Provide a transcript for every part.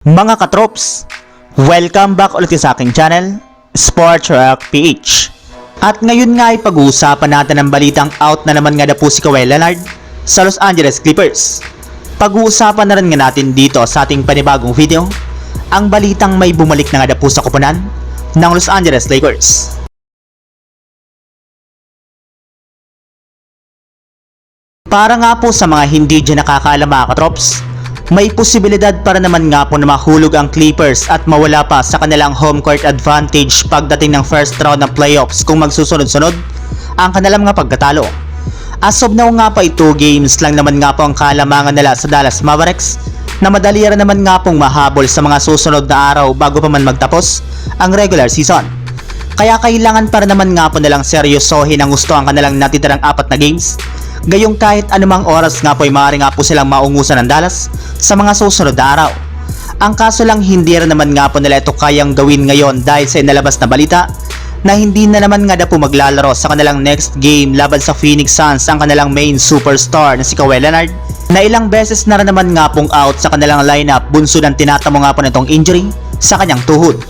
Mga katrops, welcome back ulit sa aking channel, Sports Rock PH. At ngayon nga ay pag-uusapan natin ang balitang out na naman nga na po si Kawhi Leonard sa Los Angeles Clippers. Pag-uusapan na rin nga natin dito sa ating panibagong video, ang balitang may bumalik na nga na po sa kupunan ng Los Angeles Lakers. Para nga po sa mga hindi dyan nakakaalam mga katrops, may posibilidad para naman nga po na mahulog ang Clippers at mawala pa sa kanilang home court advantage pagdating ng first round ng playoffs kung magsusunod-sunod ang kanilang mga pagkatalo. As of now nga pa ito games lang naman nga po ang kalamangan nila sa Dallas Mavericks na madali rin naman nga pong mahabol sa mga susunod na araw bago pa man magtapos ang regular season. Kaya kailangan para naman nga po nilang seryosohin ang gusto ang kanilang natitirang apat na games Gayong kahit anumang oras nga po ay maaari nga po silang maungusan ng Dallas sa mga susunod na araw. Ang kaso lang hindi rin naman nga po nila ito kayang gawin ngayon dahil sa inalabas na balita na hindi na naman nga na po maglalaro sa kanilang next game laban sa Phoenix Suns ang kanilang main superstar na si Kawhi Leonard na ilang beses na rin naman nga pong out sa kanilang lineup bunso ng tinatamo nga po nitong injury sa kanyang tuhod.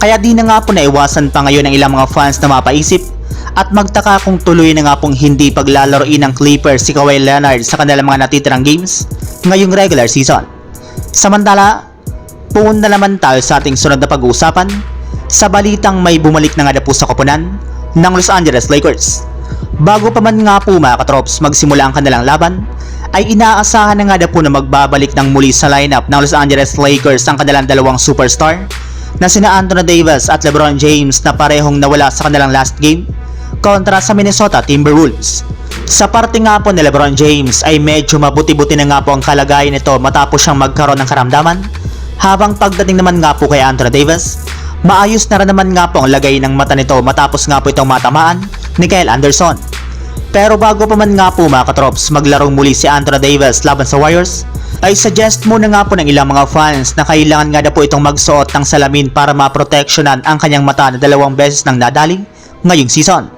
Kaya di na nga po naiwasan pa ngayon ng ilang mga fans na mapaisip at magtaka kung tuloy na nga pong hindi paglalaroin ng Clippers si Kawhi Leonard sa kanilang mga natitirang games ngayong regular season. Samantala, pumunta naman tayo sa ating sunod na pag-uusapan sa balitang may bumalik na nga na po sa koponan ng Los Angeles Lakers. Bago pa man nga po mga katrops magsimula ang kanilang laban, ay inaasahan na nga na po na magbabalik ng muli sa lineup ng Los Angeles Lakers ang kanilang dalawang superstar na sina Anthony Davis at LeBron James na parehong nawala sa kanilang last game kontra sa Minnesota Timberwolves. Sa parte nga po ni LeBron James ay medyo mabuti-buti na nga po ang kalagayan nito matapos siyang magkaroon ng karamdaman habang pagdating naman nga po kay Anthony Davis, maayos na rin naman nga po ang lagay ng mata nito matapos nga po itong matamaan ni Kyle Anderson. Pero bago pa man nga po mga katrops maglarong muli si Anthony Davis laban sa Warriors, ay suggest muna nga po ng ilang mga fans na kailangan nga na po itong magsuot ng salamin para maproteksyonan ang kanyang mata na dalawang beses nang nadaling ngayong season.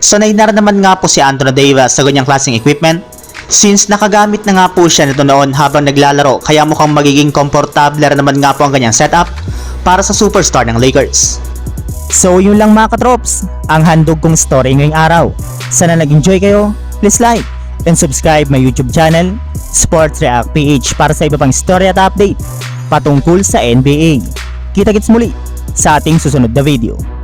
Sanay na naman nga po si Anthony Davis sa ganyang klaseng equipment since nakagamit na nga po siya nito noon habang naglalaro kaya mukhang magiging komportable naman nga po ang ganyang setup para sa superstar ng Lakers. So yun lang mga katrops, ang handog kong story ngayong araw. Sana nag-enjoy kayo, please like and subscribe my YouTube channel, Sports React PH para sa iba pang story at update patungkol sa NBA. Kita-kits muli sa ating susunod na video.